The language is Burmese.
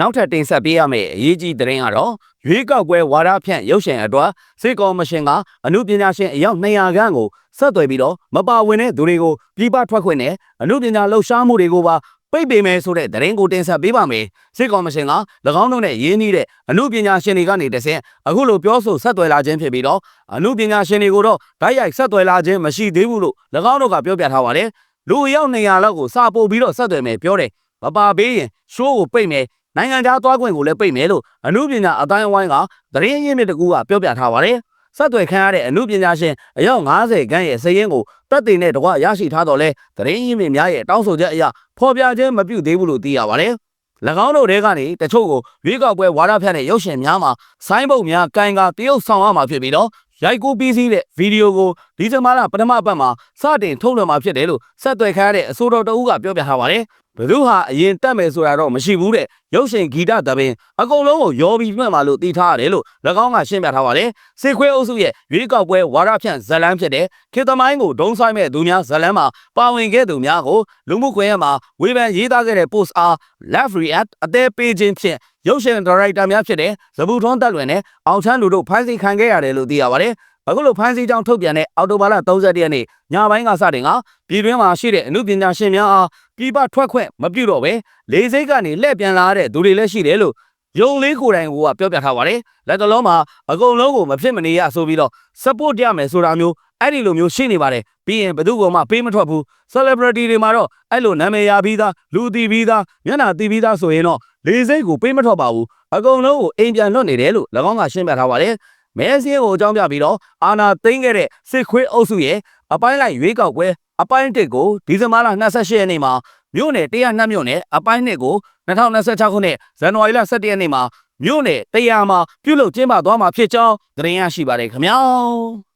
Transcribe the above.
နောက်ထပ်တင်ဆက်ပေးရမယ့်အရေးကြီးသတင်းကတော့ရွေးကောက်ပွဲဝါဒဖြန့်ရုပ်ရှင်အတွက်စေကော်မရှင်ကအမှုပညာရှင်အယောက်200ခန်းကိုဆက်သွယ်ပြီးတော့မပါဝင်တဲ့သူတွေကိုပြည်ပထွက်ခွင့်နဲ့အမှုပညာလှုပ်ရှားမှုတွေကိုပါပိတ်ပင်မယ်ဆိုတဲ့သတင်းကိုတင်ဆက်ပေးပါမယ်စေကော်မရှင်က၎င်းတို့နဲ့ရင်းနှီးတဲ့အမှုပညာရှင်တွေကနေတဆင့်အခုလိုပြောဆိုဆက်သွယ်လာခြင်းဖြစ်ပြီးတော့အမှုပညာရှင်တွေကိုတော့ဓာတ်ရိုက်ဆက်သွယ်လာခြင်းမရှိသေးဘူးလို့၎င်းတို့ကပြောပြထားပါတယ်လူအယောက်200လောက်ကိုစာပို့ပြီးတော့ဆက်သွယ်မယ်ပြောတယ်မပါပေးရင်ရှိုးကိုပိတ်မယ် နိုင်ငံခြားသွားခွင့်ကိုလည်းပိတ်မယ်လို့အမှုပညာအတိုင်းအဝိုင်းကသတင်းရင်းမြစ်တကူကပြောပြထားပါတယ်။ဆက်သွယ်ခံရတဲ့အမှုပညာရှင်အယောက်90ခန်းရဲ့စည်ရင်းကိုတက်တင်တဲ့တကွရရှိထားတော့လဲသတင်းရင်းမြစ်များရဲ့တောင်းဆိုချက်အရဖော်ပြခြင်းမပြုသေးဘူးလို့သိရပါတယ်။၎င်းတို့တဲကနေတချို့ကိုရွေးကောက်ပွဲဝါဒဖြန့်တဲ့ရုပ်ရှင်များမှာဆိုင်းဘုတ်များကန်ကတရုတ်ဆောင်ရမှာဖြစ်ပြီးတော့ ရိုက်ကူးပြီးစီးတဲ့ဗီဒီယိုကိုဒီဇင်ဘာလပထမပတ်မှာစတင်ထုတ်လွှင့်မှာဖြစ်တယ်လို့ဆက်သွယ်ခံရတဲ့အဆိုတော်တဦးကပြောပြထားပါတယ်။ဘယ်သူဟာအရင်တက်မယ်ဆိုတာတော့မရှိဘူးတဲ့ရုပ်ရှင်ဂီတသဘင်အကုန်လုံးကိုရောပြီးမှတ်မှာလို့သိထားရတယ်လို့၎င်းကရှင်းပြထားပါတယ်။စေခွဲအုပ်စုရဲ့ရွေးကောက်ပွဲဝါဒဖြန့်ဇတ်လန်းဖြစ်တဲ့ခေတ်သမိုင်းကိုဒုံဆိုင်မဲ့သူများဇတ်လန်းမှာပါဝင်ခဲ့သူများကိုလူမှုကွန်ရက်မှာဝေဖန်ရေးသားခဲ့တဲ့ post အား left react အသေးပေးခြင်းဖြင့် ရုပ်ရှင်ဒါရိုက်တာများဖြစ်တဲ့ဇဘူထွန်းတက်လွင်နဲ့အောင်ချမ်းလူတို့ဖမ်းဆီးခံခဲ့ရတယ်လို့သိရပါတယ်။အခုလိုဖမ်းဆီးကြောင်းထုတ်ပြန်တဲ့အော်တိုဘာလ31ရက်နေ့ညပိုင်းကစတင်ကပြည်တွင်းမှာရှိတဲ့အမှုပညာရှင်များအားပြည်ပထွက်ခွင့်မပြုတော့ပဲလေးစိတ်ကနေလှည့်ပြန်လာတဲ့သူတွေလည်းရှိတယ်လို့ယုံလေးကိုယ်တိုင်ကပြောပြထားပါတယ်။လက်တလုံးမှာအကုန်လုံးကိုမဖြစ်မနေရဆိုပြီးတော့ support ရမယ်ဆိုတာမျိုးအဲ့ဒီလိုမျိုးရှိနေပါတယ်။ပြီးရင်ဘယ်သူကမှပေးမထွက်ဘူး celebrity တွေမှာတော့အဲ့လိုနာမည်ရပြီးသားလူတည်ပြီးသားမျက်နှာတည်ပြီးသားဆိုရင်တော့ လေးစိတ်ကိုပေးမထွက်ပါဘူး။အကုန်လုံးကိုအိမ်ပြန်လွတ်နေတယ်လို့၎င်းကရှင်းပြထားပါတယ်။မဲစင်းကိုအကြောင်းပြပြီးတော့အာနာသိမ်းခဲ့တဲ့စစ်ခွေးအုပ်စုရဲ့အပိုင်းလိုက်ရွေးကောက်ပွဲအပိုင်းတစ်ကိုဒီဇင်ဘာလ28ရက်နေ့မှာမြို့နယ်102မြို့နယ်အပိုင်းနှစ်ကို2026ခုနှစ်ဇန်နဝါရီလ17ရက်နေ့မှာမြို့နယ်100မှာပြုလုပ်ကျင်းပသွားမှာဖြစ်ကြောင်းသတင်းရရှိပါတယ်ခင်ဗျာ